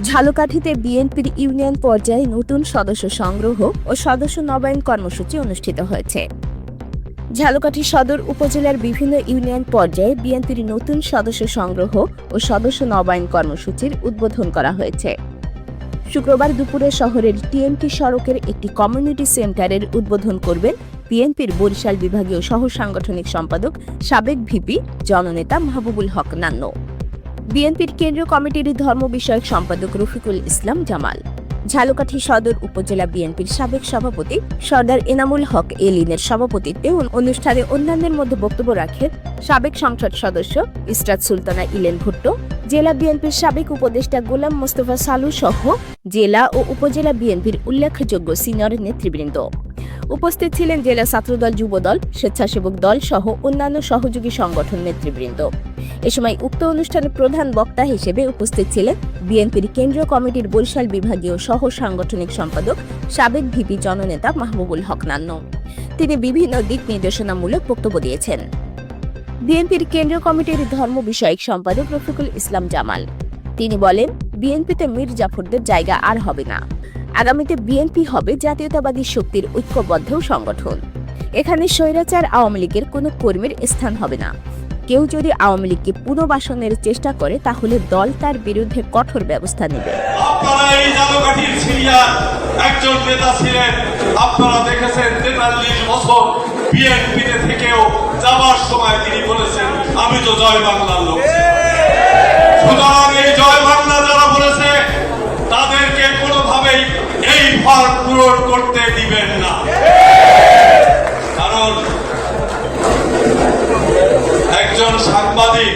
ঝালকাঠিতে বিএনপির ইউনিয়ন পর্যায়ে নতুন সদস্য সংগ্রহ ও সদস্য নবায়ন কর্মসূচি অনুষ্ঠিত হয়েছে। ঝালকাঠি সদর উপজেলার বিভিন্ন ইউনিয়ন পর্যায়ে বিএনপির নতুন সদস্য সংগ্রহ ও সদস্য নবায়ন কর্মসূচির উদ্বোধন করা হয়েছে। শুক্রবার দুপুরে শহরের টিএমটি সড়কের একটি কমিউনিটি সেন্টারের উদ্বোধন করবেন বিএনপির বরিশাল বিভাগীয় সহ সাংগঠনিক সম্পাদক সাবেক ভিপি, জননেতা মাহবুবুল হক নান্ন। বিএনপির কেন্দ্রীয় কমিটির ধর্ম বিষয়ক সম্পাদক রফিকুল ইসলাম জামাল, ঝালকাঠি সদর উপজেলা বিএনপির সাবেক সভাপতি সর্দার এনামুল হক এলিনের সভাপতিত্বে অন- অনুষ্ঠানে অন্যান্যের মধ্যে বক্তব্য রাখেন সাবেক সংসদ সদস্য ইসরাত সুলতানা ইলেন ভুট্টো, জেলা বিএনপির সাবেক উপদেষ্টা গোলাম মোস্তফা সালু সহ জেলা ও উপজেলা বিএনপির উল্লেখযোগ্য সিনিয়র নেতৃবৃন্দ। উপস্থিত ছিলেন জেলা ছাত্রদল যুবদল, স্বেচ্ছাসেবক দল সহ অন্যান্য সহযোগী সংগঠন নেতৃবৃন্দ। এ সময় উক্ত অনুষ্ঠানে প্রধান বক্তা হিসেবে উপস্থিত ছিলেন বিএনপির কেন্দ্রীয় কমিটির বরিশাল বিভাগীয় সহ সাংগঠনিক সম্পাদক, সাবেক ভিপি জননেতা মাহবুবুল হক নান্ন। তিনি বিভিন্ন দিক নির্দেশনামূলক বক্তব্য দিয়েছেন। বিএনপির কেন্দ্রীয় কমিটির ধর্ম বিষয়ক সম্পাদক রফিকুল ইসলাম জামাল। তিনি বলেন, বিএনপিতে মীর জাফরদের জায়গা আর হবে না। আগামীতে বিএনপি হবে জাতীয়তাবাদী শক্তির ঐক্যবদ্ধ সংগঠন। এখানে স্বৈরাচার আওয়ামী লীগের কোনো কর্মীর স্থান হবে না। কেউ যদি আওয়ামী লীগকে পুনর্বাসনের চেষ্টা করে, তাহলে দল তার বিরুদ্ধে কঠোর ব্যবস্থা নেবে। আমি তো জয় বাংলার লোক সুতরাং এই জয় বাংলা যারা বলেছে তাদেরকে কোনোভাবেই এই পূরণ করতে দিবেন না। কারণ একজন সাংবাদিক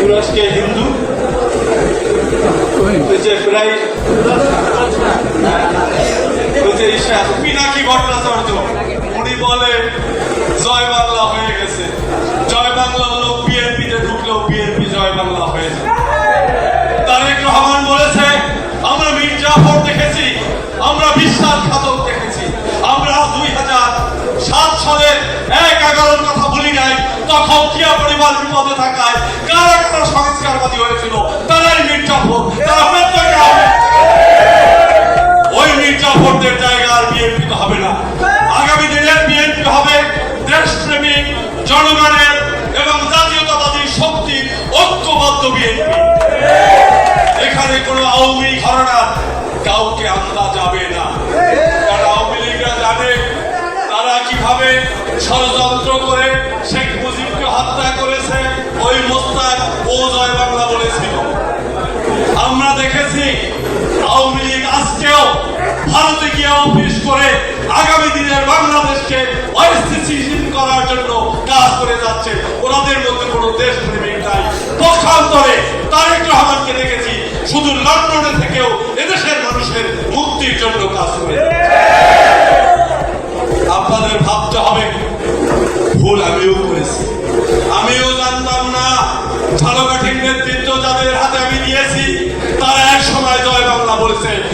তুরস্কে হিন্দু। যে প্রায় ঘটনা পিনাকি ভট্টাচার্য আমরা বিশ্বাসঘাতক দেখেছি। আমরা দুই হাজার সাত সালের এক এগারোর কথা বলি নাই, তখন কিয়া পরিবার বিপদে থাকায় কারা কারা সংস্কারবাদী হয়েছিল তারাই মির্জাফর তারা ওই মির্জাফরদের জায়গা আর বিএনপি হবে না। আগামী দিনে বিএনপি হবে দেশপ্রেমিক জনগণের এবং জাতীয়তাবাদী শক্তির ঐক্যবদ্ধ বিএনপি। এখানে কোনো আওয়ামী ঘরানা কাউকে আন্দা যাবে না। কীভাবে ষড়যন্ত্র করে শেখ মুজিবকে হত্যা করেছে, ওই মোস্তাক ও জয় বাংলা বলেছিল। আমরা দেখেছি আওয়ামী লীগ আজকেও ভারতে গিয়ে অফিস করে আগামী দিনের বাংলাদেশকে অস্থিতিশীল করার জন্য কাজ করে যাচ্ছে। ওনাদের মধ্যে কোনো দেশ প্রেমিক নাই। পক্ষান্তরে তারেক রহমানকে দেখেছি শুধু লন্ডনে থেকেও এদেশের মানুষের মুক্তির জন্য কাজ করে বাংলা